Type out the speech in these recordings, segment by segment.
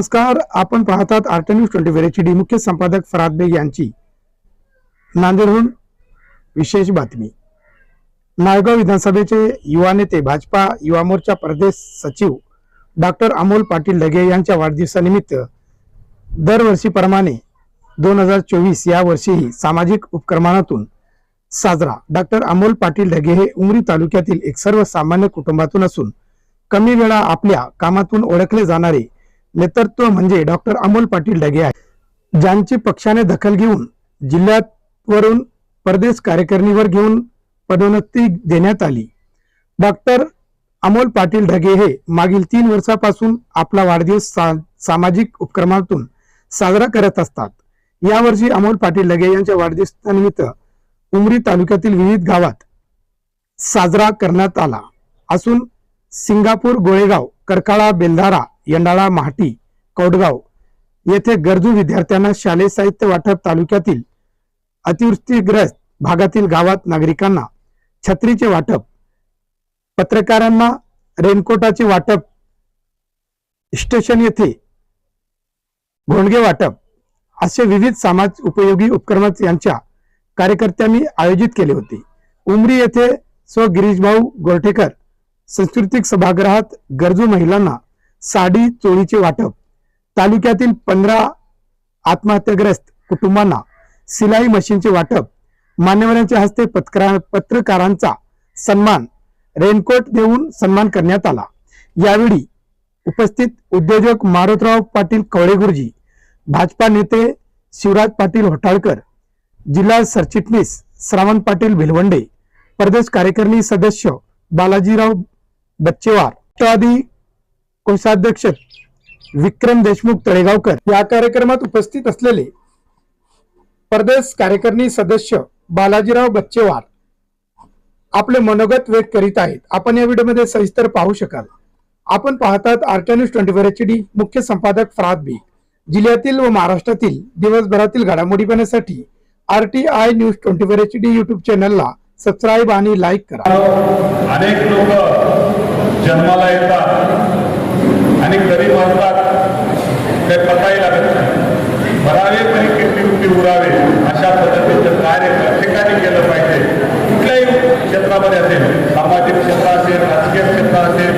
नमस्कार आपण पाहतात art news twenty four H D मुख्य संपादक फराद बेग यांची. नांदेडहून विशेष बातमी. नायगाव विधानसभेचे युवा नेते भाजपा युवा मोर्चा प्रदेश सचिव डॉक्टर अमोल पाटील ढगे यांच्या वाढदिवसानिमित्त दरवर्षीप्रमाणे दोन हजार चोवीस या वर्षीही सामाजिक उपक्रमातून साजरा. डॉक्टर अमोल पाटील ढगे हे उमरी तालुक्यातील एक सर्वसामान्य कुटुंबातून असून कमी वेळा आपल्या कामातून ओळखले जाणारे नेतृत्व म्हणजे डॉक्टर अमोल पाटील ढगे आहे ज्यांची पक्षाने दखल घेऊन जिल्ह्यात वरून परदेश कार्यकारिणीवर घेऊन पदोन्नती देण्यात आली. डॉक्टर अमोल पाटील ढगे हे मागील तीन वर्षापासून आपला वाढदिवस सा- सामाजिक उपक्रमातून साजरा करत असतात. यावर्षी अमोल पाटील ढगे यांच्या वाढदिवसानिमित्त उमरी तालुक्यातील विविध गावात साजरा करण्यात आला. असून सिंगापूर गोळेगाव करकाळा बेलधारा यंडाळा महाटी कौडगाव येथे गरजू विद्यार्थ्यांना शालेय साहित्य वाटप तालुक्यातील अतिवृष्टीग्रस्त भागातील गावात नागरिकांना छत्रीचे वाटप पत्रकारांना रेनकोटाचे वाटप स्टेशन येथे घोंडगे वाटप असे विविध समाज उपयोगी उपक्रम यांच्या कार्यकर्त्यांनी आयोजित केले होते. उमरी येथे स्व गिरीशभाऊ गोरठेकर सांस्कृतिक सभागृहात गरजू महिलांना साडी चोळीचे वाटप. तालुक्यातील पंधरा आत्महत्याग्रस्त कुटुंबांना सिलाई मशीनचे वाटप. मान्यवरांच्या हस्ते पत्रकार पत्रकारांचा सन्मान रेनकोट देऊन सन्मान करण्यात आला. यावेळी उपस्थित उद्योजक मारुतराव पाटील कवळे गुरुजी भाजपा नेते शिवराज पाटील होटाळकर जिल्हा सरचिटणीस श्रावण पाटील भिलवंडे प्रदेश कार्यकारिणी सदस्य बालाजीराव बच्चेवार राष्ट्रवादी कोषाध्यक्ष विक्रम देशमुख तळेगावकर या कार्यक्रमात उपस्थित असलेले प्रदेश कार्यकारिणी सदस्य बालाजीराव बच्चेवार आपले मनोगत व्यक्त करीत आहेत. आपण या व्हिडिओमध्ये सविस्तर पाहू शकाल. आपण पाहतात RT news twenty four H D मुख्य संपादक फराद बी जिल्ह्यातील व महाराष्ट्रातील दिवसभरातील घडामोडी पाहण्यासाठी R I news twenty four H D YouTube चॅनलला सबस्क्राईब आणि लाईक करा. अनेक लोक जन्माला येतात आणि गरीब असतात ते पताही लागत नाही भरावे तरी कीर्ती उरावे अशा पद्धतीचं कार्य प्रत्येकाने केलं पाहिजे. कुठल्याही क्षेत्रामध्ये असेल सामाजिक क्षेत्र असेल राजकीय क्षेत्र असेल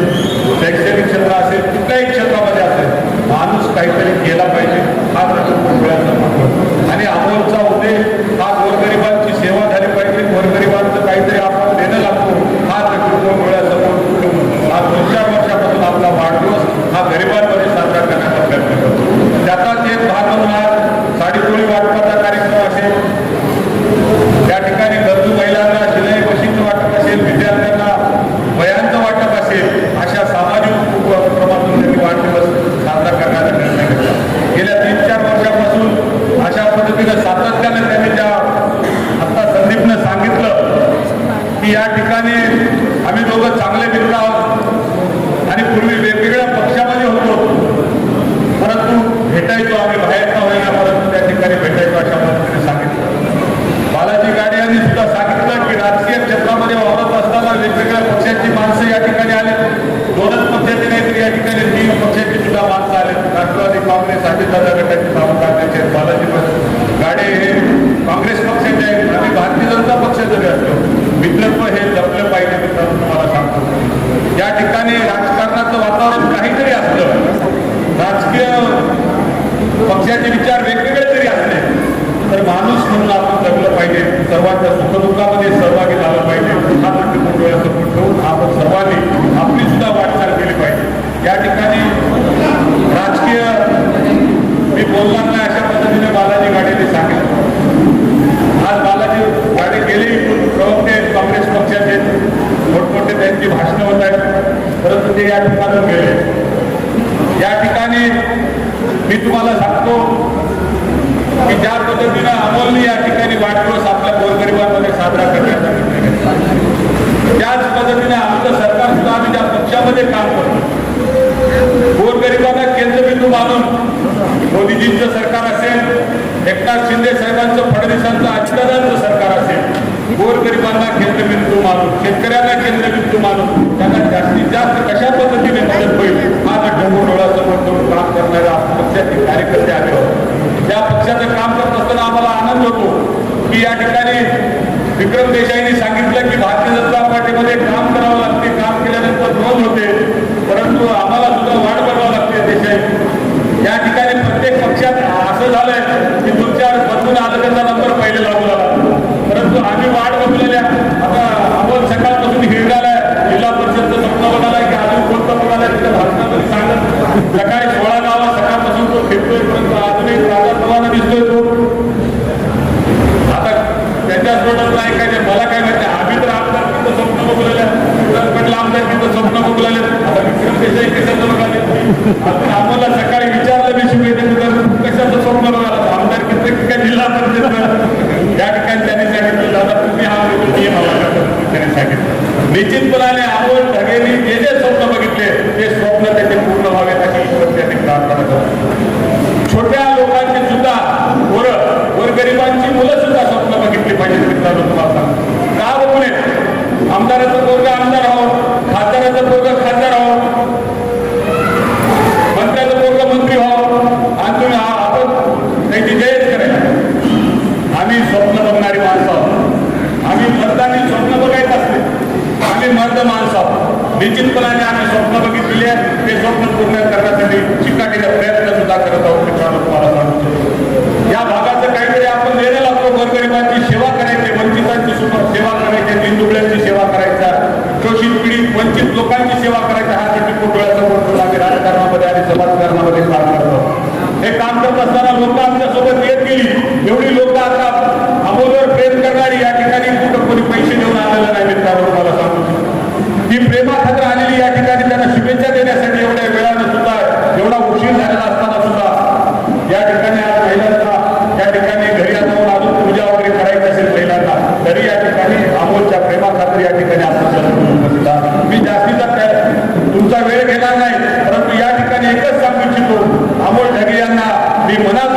शैक्षणिक क्षेत्र असेल कुठल्याही क्षेत्रामध्ये असेल माणूस काहीतरी केला पाहिजे हा त्याचा डोळ्याचा महत्त्व आणि अमोलचा उद्देश हा गोरगरिबांची सेवा झाली पाहिजे गोरगरिबांचं काहीतरी आपण देणं लागतो हा त्याचा डोळ्यासमोर ठेवून हा दोन चार वर्षापासून आपला वाढदिवस हा गरिबांमध्ये साजरा करण्याचा प्रयत्न करतो त्याचाच एक भाग म्हणून आज साडीचोळी वाटपाचा कार्यक्रम असेल त्या ठिकाणी गरजू महिलांना शिलाई मशीनचं वाटप असेल विद्यार्थ्यांना वयांचं वाटप असेल अशा सामाजिक उपक्रमातून त्यांनी वाढदिवस साजरा करण्याचा निर्णय घेतला गेल्या तीन चार वर्षापासून अशा पद्धतीनं सातत्यानं त्यांनी त्या आता संदीपनं सांगितलं की या ठिकाणी आम्ही दोघं चांगले मित्र आहोत आणि पूर्वी वेगवेगळ्या पक्षामध्ये होतो परंतु भेटायचो आम्ही बाहेर का होईना परंतु त्या ठिकाणी भेटायचो अशा पद्धतीने सांगितलं बालाजी गाडे यांनी सुद्धा सांगितलं की राजकीय क्षेत्रामध्ये वावरत असताना वेगवेगळ्या पक्षांची माणसं या ठिकाणी आले दोनच पक्षाची नाही तर या ठिकाणी तीन पक्षाची सुद्धा माणसं आले राष्ट्रवादी काँग्रेस अजितदादा गटाचे नामकाचे आहेत बालाजी गाडे हे काँग्रेस पक्षाचे आहेत आणि भारतीय जनता पक्ष जरी असलो मित्रत्व हे जपलं पाहिजे मित्रांनो तुम्हाला सांगतो या ठिकाणी राजकारणाचं वातावरण काहीतरी असलं राजकीय पक्षाचे विचार वेगवेगळे जरी असले तर माणूस म्हणून आपण जगलं पाहिजे सर्वांच्या सुखदुःखामध्ये सहभागी झालं पाहिजे हा दृष्टिकोन डोळ्यासमोर ठेवून आपण सर्वांनी आपली सुद्धा वाटचाल केली पाहिजे या ठिकाणी राजकीय मी बोलणार नाही अशा पद्धतीने बालाजी गाडेने सांगितलं आज बालाजी गाडे गेले इकडून प्रवक्ते आहेत काँग्रेस पक्षाचे मोठमोठे त्यांची भाषणं होत आहेत. परंतु ते या ठिकाणून गेले. या ठिकाणी मी तुम्हाला सांगतो की ज्या पद्धतीनं अमोलने या ठिकाणी वाढदिवस आपल्या गोरगरिबांमध्ये साजरा करण्याचा निर्णय घेतला. त्याच पद्धतीने आमचं सरकार सुद्धा आम्ही ज्या पक्षामध्ये काम करतो गोरगरिबांना केंद्रबिंदू मानून मोदीजींचं सरकार असेल एकनाथ शिंदे साहेबांचं फडणवीसांचं अजितदादांचं सरकार असेल शेतकऱ्यांना केंद्रबिंदू मानून शेतकऱ्यांना केंद्रबिंदू मानून त्यांना जास्तीत जास्त कशा पद्धतीने मदत होईल हा ढोंगू डोळ्यासमोर ठेवून काम करणाऱ्या पक्षाचे कार्यकर्ते आले होते. त्या पक्षाचं काम करत असताना आम्हाला आनंद होतो की या ठिकाणी विक्रम देसाईंनी सांगितलं की भारतीय जनता पार्टीमध्ये काम करावं लागते काम केल्यानंतर नोंद होते परंतु आम्हाला सुद्धा वाट बघावं लागते देसाई. या ठिकाणी प्रत्येक पक्षात असं झालंय की तुमच्या बदलून आलं त्यांचा नंबर पहिले लागू लागला परंतु आम्ही वाट बघलेल्या आता आपण सकाळपासून हिरडालाय जिल्हा परिषदचं स्वप्न बघालाय की अजून कोणतं बघालाय तिथं भाषणामध्ये सांगत सकाळी सोळा गावात सकाळपासून तो फिरतोय परंतु अजूनही राजा प्रमाणे दिसतोय तो आता त्यांच्या सोडत काय मला काय माहिती आम्ही तर आमदार तिथं स्वप्न बघलेलं म्हटलं आमदार तिथं स्वप्न बघलेलं आता विक्रम देसाई कशाचं बघाले आपण आम्हाला सकाळी विचारलं मी शिवाय कशाचं स्वप्न बघाला आमदार किती काय जिल्हा परिषद या ठिकाणी त्यांनी सांगितलं दादा तुम्ही हा नियम हवा करता त्यांनी सांगितलं निश्चितपणाने आपण ढगेनी जे जे स्वप्न बघितले ते स्वप्न त्याचे पूर्ण व्हावेत अशी ईश्वर त्यांनी प्रार्थना करतो छोट्या लोकांची सुद्धा पोरं गोरगरिबांची मुलं सुद्धा स्वप्न बघितली पाहिजे मित्रांनो तुम्हाला सांगतो. का बघून नये आमदाराचं पोरग आमदार आहोत खासदाराचा पोरग खासदार आहोत मंत्र्याचा पोरग मंत्री व्हावं आणि तुम्ही हा- आपण त्यांची जयच करायला आम्ही स्वप्न बघणारी माणसं आहोत. आम्ही मतदानी स्वप्न बघायचं असते. आम्ही मर्द माणसं आहोत. निश्चितपणाने आम्ही स्वप्न बघितलेली आहे ते स्वप्न पूर्ण करण्यासाठी चिकाटीचा प्रयत्न सुद्धा करत आहोत मित्रांनो तुम्हाला सांगतो. या भागात सेवा करायची दिनदुबळ्यांची सेवा करायचा शोषित पीडित वंचित लोकांची सेवा करायचा हा साठी डोळ्यासमोर ठेवला आम्ही राजकारणामध्ये आणि समाजकारणामध्ये काम करतो. हे काम करत असताना लोक आमच्यासोबत येत गेली. एवढी लोक आता अगोदर प्रेम करणारी या ठिकाणी कुठं कोणी पैसे मी मनात